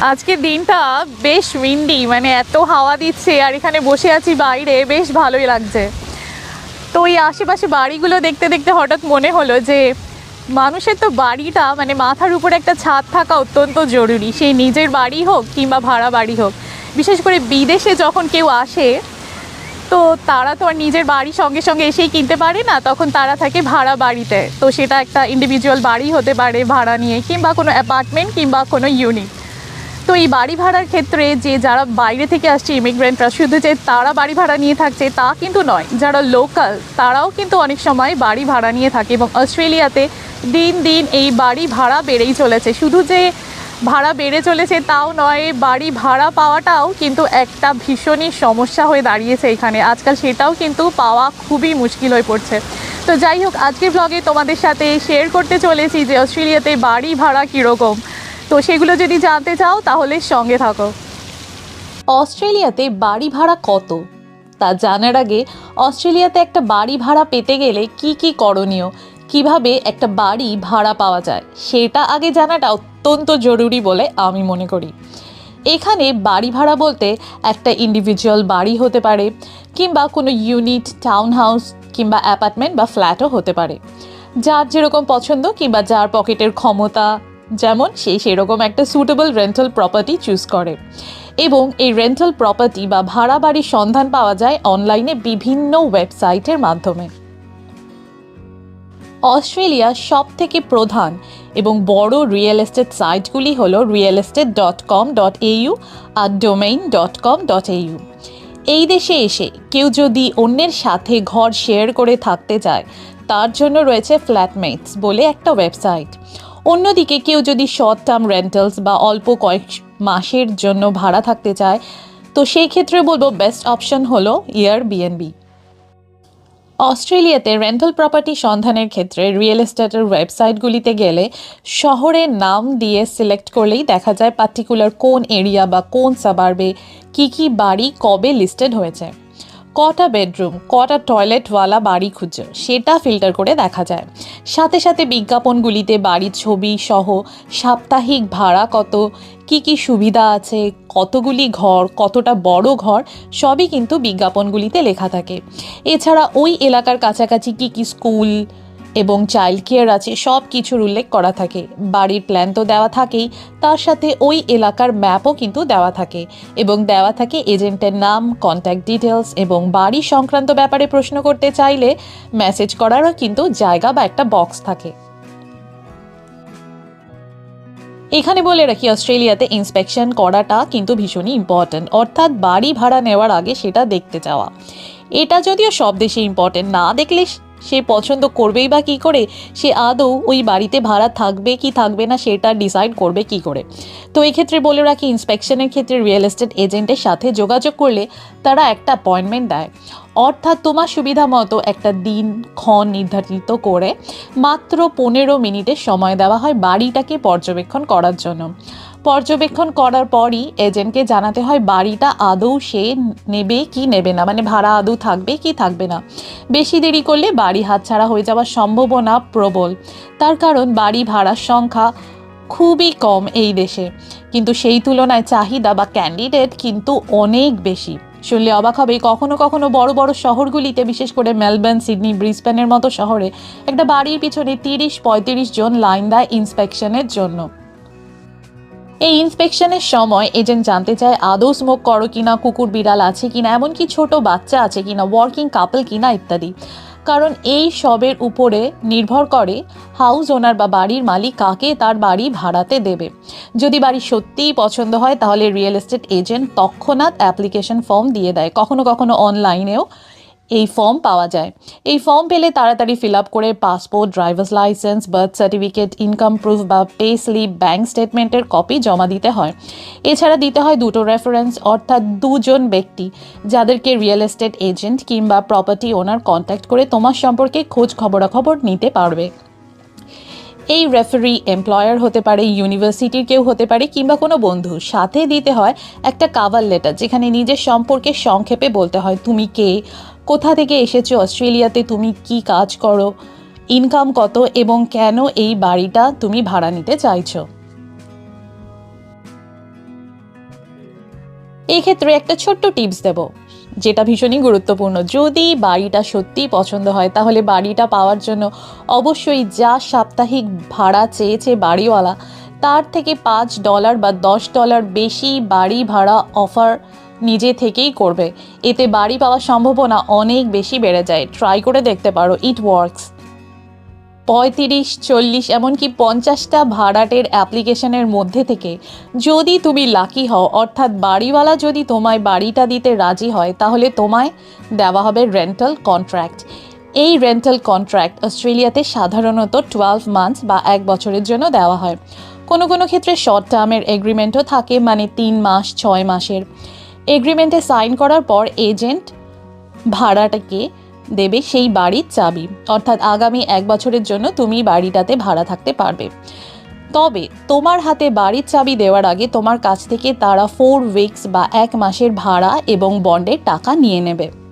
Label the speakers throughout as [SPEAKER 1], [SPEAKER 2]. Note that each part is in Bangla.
[SPEAKER 1] আজকের দিনটা বেশ উইন্ডি মানে এত হাওয়া দিচ্ছে আর এখানে বসে আছি বাইরে, বেশ ভালোই লাগছে। তো এই আশেপাশে বাড়িগুলো দেখতে দেখতে হঠাৎ মনে হলো যে মানুষের তো বাড়িটা মানে মাথার উপরে একটা ছাদ থাকা অত্যন্ত জরুরি। সেই নিজের বাড়ি হোক কিংবা ভাড়া বাড়ি হোক। বিশেষ করে বিদেশে যখন কেউ আসে, তো তারা তো আর নিজের বাড়ি সঙ্গে সঙ্গে এসেই কিনতে পারে না, তখন তারা থাকে ভাড়া বাড়িতে। তো সেটা একটা ইন্ডিভিজুয়াল বাড়ি হতে পারে ভাড়া নিয়ে, কিংবা কোনো অ্যাপার্টমেন্ট কিংবা কোনো ইউনিট তো এই বাড়ি ভাড়ার ক্ষেত্রে যে যারা বাইরে থেকে আসছে ইমিগ্রেন্টরা শুধু যে তারা বাড়ি ভাড়া নিয়ে থাকছে, তা কিন্তু নয়। যারা লোকাল তারাও কিন্তু অনেক সময় বাড়ি ভাড়া নিয়ে থাকে এবং অস্ট্রেলিয়াতে দিন দিন এই বাড়ি ভাড়া বেড়েই চলেছে। শুধু যে ভাড়া বেড়ে চলেছে তাও নয়, বাড়ি ভাড়া পাওয়াটাও কিন্তু একটা ভীষণই সমস্যা হয়ে দাঁড়িয়েছে এখানে। আজকাল সেটাও কিন্তু পাওয়া খুবই মুশকিল হয়ে পড়ছে। তো যাই হোক, আজকের ব্লগে তোমাদের সাথে শেয়ার করতে চলেছি যে অস্ট্রেলিয়াতে বাড়ি ভাড়া কীরকম। তো সেগুলো যদি জানতে চাও, তাহলে সঙ্গে থাকো। অস্ট্রেলিয়াতে বাড়ি ভাড়া কত? তা জানার আগে, অস্ট্রেলিয়াতে একটা বাড়ি ভাড়া পেতে গেলে কি কি করণীয়? কীভাবে একটা বাড়ি ভাড়া পাওয়া যায়? সেটা আগে জানাটা অত্যন্ত জরুরি বলে আমি মনে করি। এখানে বাড়ি ভাড়া বলতে একটা ইন্ডিভিজুয়াল বাড়ি হতে পারে, কিংবা কোনো ইউনিট টাউন হাউস কিংবা অ্যাপার্টমেন্ট বা ফ্ল্যাটও হতে পারে। যার যেরকম পছন্দ, কিংবা যার পকেটের ক্ষমতা যেমন সে সেরকম একটা সুটেবল রেন্টাল প্রপার্টি চুজ করে। এবং এই রেন্টাল প্রপার্টি বা ভাড়া বাড়ির সন্ধান পাওয়া যায় অনলাইনে বিভিন্ন ওয়েবসাইটের মাধ্যমে। অস্ট্রেলিয়া সব থেকে প্রধান এবং বড় রিয়েল এস্টেট সাইটগুলি হল real estate dot com dot AU আর domain dot com dot AU এই দেশে এসে কেউ যদি অন্যের সাথে ঘর শেয়ার করে থাকতে চায়, তার জন্য রয়েছে ফ্ল্যাটমেটস বলে একটা ওয়েবসাইট অন্যদিকে কেউ যদি শর্ট টার্ম রেন্টালস বা অল্প কয়েক মাসের জন্য ভাড়া থাকতে চায়, তো সেই ক্ষেত্রে বলব বেস্ট অপশন হলো ইয়ার বিএনবি অস্ট্রেলিয়াতে রেন্টাল প্রপার্টি সন্ধানের ক্ষেত্রে রিয়েল এস্টেটের ওয়েবসাইটগুলিতে গেলে শহরের নাম দিয়ে সিলেক্ট করলেই দেখা যায় পার্টিকুলার কোন এরিয়া বা কোন সাবার্বে কী কী বাড়ি কবে লিস্টেড হয়েছে। কটা বেডরুম, কটা টয়লেটওয়ালা বাড়ি খুঁজছে, সেটা ফিল্টার করে দেখা যায়। সাথে সাথে বিজ্ঞাপনগুলিতে বাড়ির ছবি সহ সাপ্তাহিক ভাড়া কত, কি কি সুবিধা আছে, কতগুলি ঘর, কতটা বড় ঘর, সবই কিন্তু বিজ্ঞাপনগুলিতে লেখা থাকে। এছাড়া ওই এলাকার কাছাকাছি কি কি স্কুল এবং চাইল্ড কেয়ার আছে, সব কিছুর উল্লেখ করা থাকে। বাড়ির প্ল্যান তো দেওয়া থাকেই, তার সাথে ওই এলাকার ম্যাপও কিন্তু দেওয়া থাকে এবং দেওয়া থাকে এজেন্টের নাম কন্ট্যাক্ট ডিটেলস এবং বাড়ি সংক্রান্ত ব্যাপারে প্রশ্ন করতে চাইলে মেসেজ করারও কিন্তু জায়গা বা একটা বক্স থাকে। এখানে বলে রাখি, অস্ট্রেলিয়াতে ইন্সপেকশন করাটা কিন্তু ভীষণই ইম্পর্ট্যান্ট অর্থাৎ বাড়ি ভাড়া নেওয়ার আগে সেটা দেখতে যাওয়া এটা যদিও সব দেশে ইম্পর্টেন্ট না দেখলে সে পছন্দ করবেই বা কী করে, সে আদৌ ওই বাড়িতে ভাড়া থাকবে কি থাকবে না সেটা ডিসাইড করবে কি করে। তো এই ক্ষেত্রে বলে রাখি ইন্সপেকশনের ক্ষেত্রে রিয়েল এস্টেট এজেন্টের সাথে যোগাযোগ করলে তারা একটা অ্যাপয়েন্টমেন্ট দেয়। অর্থাৎ তোমার সুবিধা মতো একটা দিন, ক্ষণ নির্ধারিত করে মাত্র পনেরো মিনিটের সময় দেওয়া হয় বাড়িটাকে পর্যবেক্ষণ করার জন্য। পর্যবেক্ষণ করার পরই এজেন্টকে জানাতে হয়, বাড়িটা আদৌ সে নেবে কি নেবে না? মানে ভাড়া আদৌ থাকবে কি থাকবে না? বেশি দেরি করলে বাড়ি হাতছাড়া হয়ে যাওয়ার সম্ভাবনা প্রবল। তার কারণ, বাড়ি ভাড়ার সংখ্যা খুবই কম এই দেশে। কিন্তু সেই তুলনায় চাহিদা বা ক্যান্ডিডেট কিন্তু অনেক বেশি। শুনলে অবাক হবে, কখনো কখনো বড় বড় শহরগুলিতে, বিশেষ করে মেলবোর্ন, সিডনি, ব্রিসবেনের মতো শহরে, একটা বাড়ির পিছনে তিরিশ পঁয়ত্রিশ জন লাইন দেয় ইন্সপেকশনের জন্য। এই ইন্সপেকশনের সময় এজেন্ট জানতে চায় আদৌ স্মোক করো কিনা, কুকুর বিড়াল আছে কিনা, এমনকি ছোট বাচ্চা আছে কিনা ওয়ার্কিং কাপল কিনা ইত্যাদি। কারণ এই সবের উপরে নির্ভর করে হাউস ওনার বা বাড়ির মালিক কাকে তার বাড়ি ভাড়াতে দেবে। যদি বাড়ি সত্যিই পছন্দ হয়, তাহলে রিয়েল এস্টেট এজেন্ট তৎক্ষণাৎ অ্যাপ্লিকেশন ফর্ম দিয়ে দেয়। কখনো কখনো অনলাইনেও এই ফর্ম পাওয়া যায়। এই ফর্ম পেলে তাড়াতাড়ি ফিল আপ করে passport driver's licence birth certificate income proof বা পে স্লিপ ব্যাঙ্ক স্টেটমেন্টের কপি জমা দিতে হয়। এছাড়া দিতে হয় দুটো রেফারেন্স অর্থাৎ দুজন ব্যক্তি যাদেরকে রিয়েল এস্টেট এজেন্ট কিংবা প্রপার্টি ওনার কন্ট্যাক্ট করে তোমার সম্পর্কে খোঁজ খবরাখবর নিতে পারবে। এই রেফারি এমপ্লয়ার হতে পারে ইউনিভার্সিটির কেউ হতে পারে কিংবা কোনো বন্ধু। সাথে দিতে হয় একটা কাভার লেটার যেখানে নিজের সম্পর্কে সংক্ষেপে বলতে হয়, তুমি কে? কোথা থেকে এসেছ? অস্ট্রেলিয়াতে তুমি কি কাজ করো? ইনকাম কত এবং কেন এই বাড়িটা তুমি ভাড়া নিতে চাইছো? এই ক্ষেত্রে একটা ছোট্ট টিপস দেব, যেটা ভীষণই গুরুত্বপূর্ণ। যদি বাড়িটা সত্যিই পছন্দ হয়, তাহলে বাড়িটা পাওয়ার জন্য অবশ্যই যা সাপ্তাহিক ভাড়া চেয়েছে বাড়িওয়ালা, তার থেকে পাঁচ ডলার বা দশ ডলার বেশি বাড়ি ভাড়া অফার নিজে থেকেই করবে। এতে বাড়ি পাওয়ার সম্ভাবনা অনেক বেশি বেড়ে যায়। ট্রাই করে দেখতে পারো ইট ওয়ার্কস পঁয়ত্রিশ, চল্লিশ, এমনকি পঞ্চাশটা ভাড়াটের অ্যাপ্লিকেশনের মধ্যে থেকে যদি তুমি লাকি হও, অর্থাৎ বাড়িওয়ালা যদি তোমায় বাড়িটা দিতে রাজি হয়, তাহলে তোমায় দেওয়া হবে রেন্টাল কন্ট্রাক্ট এই রেন্টাল কন্ট্রাক্ট অস্ট্রেলিয়াতে সাধারণত টুয়েলভ মান্থস বা এক বছরের জন্য দেওয়া হয়। কোনো কোনো ক্ষেত্রে শর্ট টার্মের এগ্রিমেন্টও থাকে মানে তিন মাস, ছয় মাসের। এগ্রিমেন্টে সাইন করার পর এজেন্ট ভাড়াটাকে দেবে সেই বাড়ির চাবি। অর্থাৎ আগামী এক বছরের জন্য তুমি বাড়িটাতে ভাড়া থাকতে পারবে। তবে তোমার হাতে বাড়ির চাবি দেওয়ার আগে তোমার কাছ থেকে তারা ফোর উইকস বা এক মাসের ভাড়া এবং বন্ডের টাকা নিয়ে নেবে।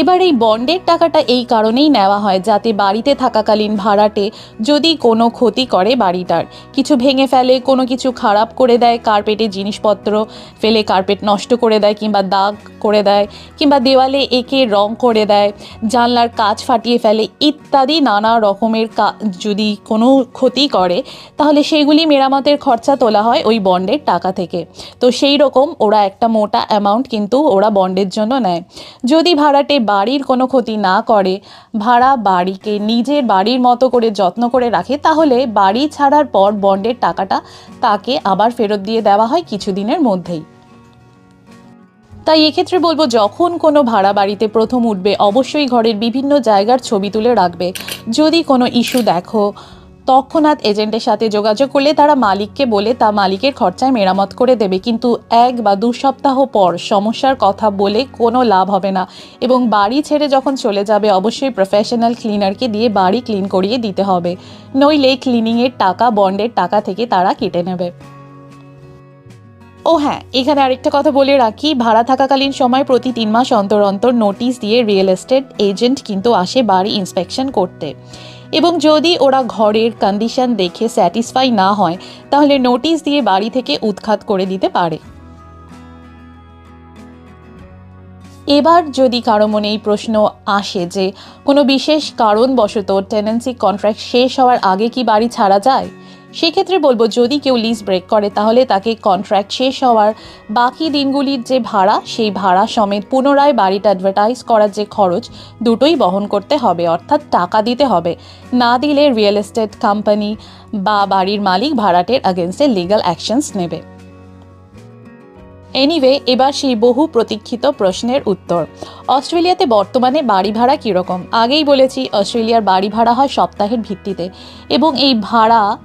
[SPEAKER 1] এবার এই বন্ডের টাকাটা এই কারণেই নেওয়া হয় যাতে বাড়িতে থাকাকালীন ভাড়াটে যদি কোনো ক্ষতি করে বাড়িটার। কিছু ভেঙে ফেলে, কোনো কিছু খারাপ করে দেয়, কার্পেটে জিনিসপত্র ফেলে কার্পেট নষ্ট করে দেয় কিংবা দাগ করে দেয় কিংবা দেওয়ালে এঁকে রং করে দেয়, জানলার কাজ ফাটিয়ে ফেলে ইত্যাদি নানা রকমের যদি কোনো ক্ষতি করে, তাহলে সেগুলি মেরামতের খরচা তোলা হয় ওই বন্ডের টাকা থেকে। তো সেই রকম ওরা একটা মোটা অ্যামাউন্ট কিন্তু ওরা বন্ডের জন্য নেয়। যদি ভাড়াটে বাড়ির কোনো ক্ষতি না করে, ভাড়া বাড়িকে নিজের বাড়ির মতো করে যত্ন করে রাখে, তাহলে বাড়ি ছাড়ার পর বন্ডের টাকাটা তাকে আবার ফেরত দিয়ে দেওয়া হয় কিছুদিনের মধ্যেই। তাই এক্ষেত্রে বলব, যখন কোনো ভাড়া বাড়িতে প্রথম উঠবে, অবশ্যই ঘরের বিভিন্ন জায়গার ছবি তুলে রাখবে। যদি কোনো ইস্যু দেখো তৎক্ষণাৎ এজেন্টের সাথে যোগাযোগ করলে তারা মালিককে বলে তা মালিকের খরচায় মেরামত করে দেবে। কিন্তু এক বা দু সপ্তাহ পর সমস্যার কথা বলে কোনো লাভ হবে না এবং বাড়ি ছেড়ে যখন চলে যাবে, অবশ্যই প্রফেশনাল ক্লিনারকে দিয়ে বাড়ি ক্লিন করিয়ে দিতে হবে। নইলে ক্লিনিংয়ের টাকা, বন্ডের টাকা থেকে তারা কেটে নেবে। ও হ্যাঁ এখানে আরেকটা কথা বলে রাখি। ভাড়া থাকাকালীন সময় প্রতি তিন মাস অন্তর অন্তর নোটিশ দিয়ে রিয়েল এস্টেট এজেন্ট কিন্তু আসে বাড়ি ইন্সপেকশন করতে। এবং যদি ওরা ঘরের কন্ডিশন দেখে স্যাটিসফাই না হয়, তাহলে নোটিশ দিয়ে বাড়ি থেকে উৎখাত করে দিতে পারে। এবার যদি কারও মনে এই প্রশ্ন আসে যে, কোনো বিশেষ কারণবশত টেনেন্সি কন্ট্রাক্ট শেষ হওয়ার আগে কি বাড়ি ছাড়া যায়? সেক্ষেত্রে বলব, যদি কেউ লিজ ব্রেক করে, তাহলে তাকে কন্ট্রাক্ট শেষ হওয়ার বাকি দিনগুলির যে ভাড়া, সেই ভাড়া সমেত পুনরায় বাড়িটা অ্যাডভার্টাইজ করার যে খরচ, দুটোই বহন করতে হবে। অর্থাৎ টাকা দিতে হবে। না দিলে রিয়েল এস্টেট কোম্পানি বা বাড়ির মালিক ভাড়াটের আগেনস্টে লিগাল অ্যাকশনস নেবে। এনিওয়ে এবার সেই বহু প্রতীক্ষিত প্রশ্নের উত্তর। অস্ট্রেলিয়াতে বর্তমানে বাড়ি ভাড়া কীরকম? আগেই বলেছি, অস্ট্রেলিয়ার বাড়ি ভাড়া হয় সপ্তাহের ভিত্তিতে। এবং এই ভাড়া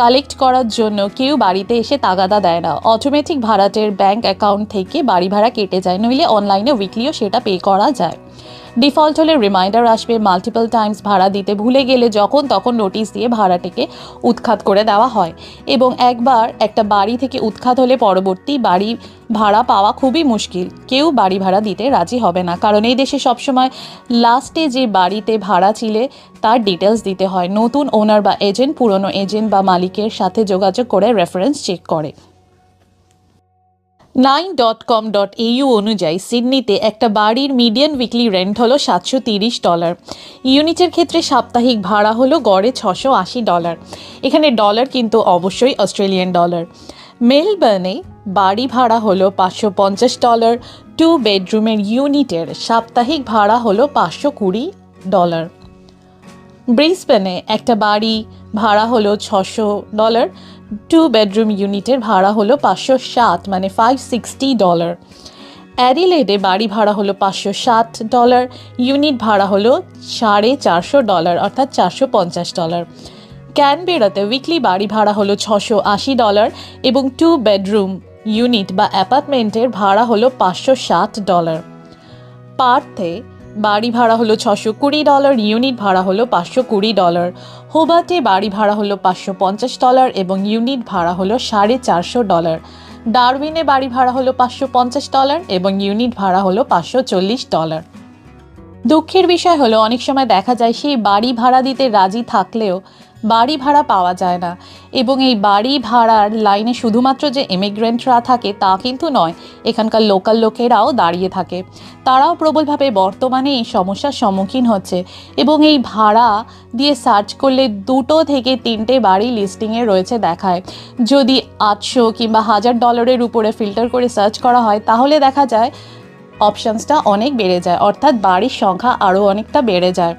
[SPEAKER 1] কালেক্ট করার জন্য কেউ বাড়িতে এসে তাগাদা দেয় না। অটোমেটিক ভাড়াটের ব্যাংক অ্যাকাউন্ট থেকে বাড়ি ভাড়া কেটে যায়, নইলে অনলাইনে উইকলিও সেটা পে করা যায়। ডিফল্ট হলে রিমাইন্ডার আসবে মাল্টিপল টাইমস ভাড়া দিতে ভুলে গেলে যখন তখন নোটিশ দিয়ে ভাড়াটিকে উৎখাত করে দেওয়া হয়। এবং একবার একটা বাড়ি থেকে উৎখাত হলে পরবর্তী বাড়ি ভাড়া পাওয়া খুবই মুশকিল। কেউ বাড়ি ভাড়া দিতে রাজি হবে না। কারণ এই দেশে সবসময় লাস্টে যে বাড়িতে ভাড়া ছিলে, তার ডিটেলস দিতে হয়। নতুন ওনার বা এজেন্ট পুরনো এজেন্ট বা মালিকের সাথে যোগাযোগ করে রেফারেন্স চেক করে। Nine dot com dot U অনুযায়ী সিডনিতে একটা বাড়ির মিডিয়ান উইকলি রেন্ট হলো সাতশো তিরিশ ডলার ইউনিটের ক্ষেত্রে সাপ্তাহিক ভাড়া হলো গড়ে ছশো আশি ডলার এখানে ডলার কিন্তু অবশ্যই অস্ট্রেলিয়ান ডলার মেলবার্নে বাড়ি ভাড়া হলো পাঁচশো পঞ্চাশ ডলার টু বেডরুমের ইউনিটের সাপ্তাহিক ভাড়া হলো পাঁচশো কুড়ি ডলার ব্রিসবেনে একটা বাড়ি ভাড়া হলো ছশো ডলার টু বেডরুম ইউনিটের ভাড়া হলো পাঁচশো সাত মানে ফাইভ সিক্সটি ডলার অ্যাডিলেডে বাড়ি ভাড়া হলো পাঁচশো সাত ডলার ইউনিট ভাড়া হলো সাড়ে চারশো ডলার অর্থাৎ চারশো পঞ্চাশ ডলার ক্যানবেরাতে উইকলি বাড়ি ভাড়া হলো ছশো আশি ডলার এবং টু বেডরুম ইউনিট বা অ্যাপার্টমেন্টের ভাড়া হলো পাঁচশো ষাট ডলার পার্থে বাড়ি ভাড়া হলো ছশো কুড়ি ডলার, ইউনিট ভাড়া হলো পাঁচশো কুড়ি ডলার। হোবাতে বাড়ি ভাড়া হলো পাঁচশো পঞ্চাশ ডলার এবং ইউনিট ভাড়া হলো সাড়ে চারশো ডলার। ডারউইনে বাড়ি ভাড়া হলো পাঁচশো পঞ্চাশ ডলার এবং ইউনিট ভাড়া হলো পাঁচশো চল্লিশ ডলার। দুঃখের বিষয় হলো, অনেক সময় দেখা যায় সেই বাড়ি ভাড়া দিতে রাজি থাকলেও বাড়ি ভাড়া পাওয়া যায় না। এবং এই বাড়ি ভাড়ার লাইনে শুধুমাত্র যে ইমিগ্রেন্টরা থাকে তা কিন্তু নয়, এখানকার লোকাল লোকেরাও দাঁড়িয়ে থাকে। তারাও প্রবলভাবে বর্তমানে এই সমস্যার সম্মুখীন হচ্ছে। এবং এই ভাড়া দিয়ে সার্চ করলে দুটো থেকে তিনটে বাড়ি লিস্টিংয়ে রয়েছে দেখায়। যদি আটশো কিংবা হাজার ডলারের উপরে ফিল্টার করে সার্চ করা হয়, তাহলে দেখা যায় অপশানসটা অনেক বেড়ে যায়। অর্থাৎ বাড়ির সংখ্যা আরও অনেকটা বেড়ে যায়।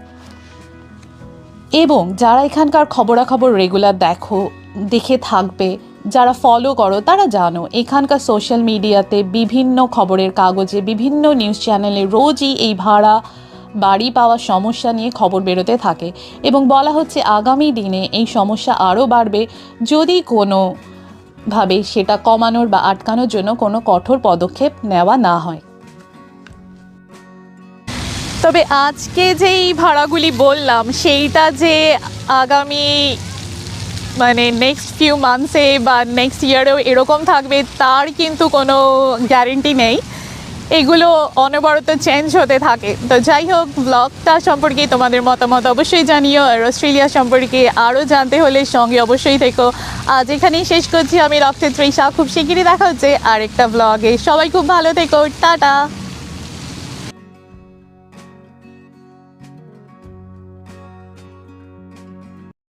[SPEAKER 1] এবং যারা এখানকার খবরাখবর রেগুলার দেখো, দেখে থাকবে, যারা ফলো করো, তারা জানো, এখানকার সোশ্যাল মিডিয়াতে বিভিন্ন খবরের কাগজে, বিভিন্ন নিউজ চ্যানেলে রোজই এই ভাড়া, বাড়ি পাওয়ার সমস্যা নিয়ে খবর বেরোতে থাকে। এবং বলা হচ্ছে আগামী দিনে এই সমস্যা আরও বাড়বে, যদি কোনো ভাবে সেটা কমানোর বা আটকানোর জন্য কোনো কঠোর পদক্ষেপ নেওয়া না হয়। তবে আজকে যেই ভাড়াগুলি বললাম, সেইটা যে আগামী মানে নেক্সট ফিউ মান্থসে বা নেক্সট ইয়ারেও এরকম থাকবে, তার কিন্তু কোনো গ্যারেন্টি নেই। এগুলো অনবরত চেঞ্জ হতে থাকে। তো যাই হোক ব্লগটা সম্পর্কে তোমাদের মতামত অবশ্যই জানিও, আর অস্ট্রেলিয়া সম্পর্কে আরও জানতে হলে সঙ্গে অবশ্যই থেকো। আজ এখানেই শেষ করছি, আমি রক্তের তৃষা খুব শিগগিরই দেখা হচ্ছে আরেকটা ব্লগে সবাই খুব ভালো থেকো, টাটা!